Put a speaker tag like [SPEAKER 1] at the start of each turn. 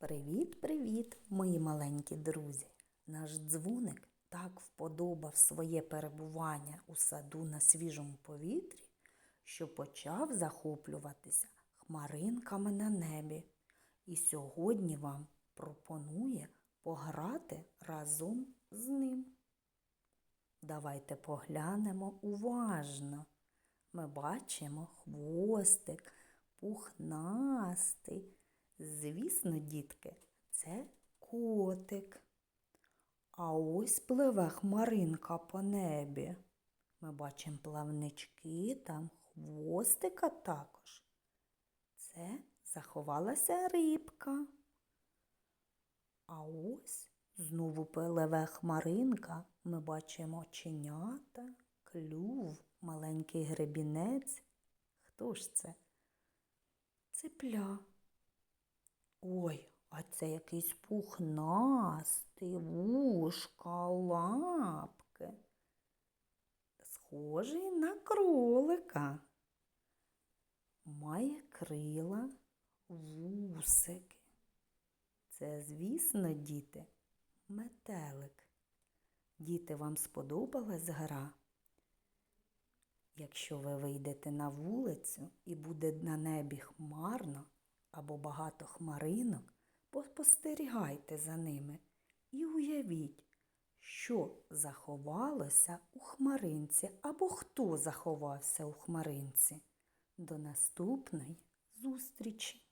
[SPEAKER 1] Привіт-привіт, мої маленькі друзі! Наш дзвоник так вподобав своє перебування у саду на свіжому повітрі, що почав захоплюватися хмаринками на небі. І сьогодні вам пропонує пограти разом з ним. Давайте поглянемо уважно. Ми бачимо хвостик, пухнастий. Звісно, дітки, це котик. А ось пливе хмаринка по небі. Ми бачимо плавнички, там хвостика також. Це заховалася рибка. А ось знову пливе хмаринка. Ми бачимо оченята, клюв, маленький гребінець. Хто ж це? Цепля. Ой, а це якийсь пухнастий, вушка, лапки. Схожий на кролика. Має крила, вусики. Це, звісно, діти, метелик. Діти, вам сподобалась гра? Якщо ви вийдете на вулицю і буде на небі хмарно або багато хмаринок, поспостерігайте за ними і уявіть, що заховалося у хмаринці або хто заховався у хмаринці. До наступної зустрічі!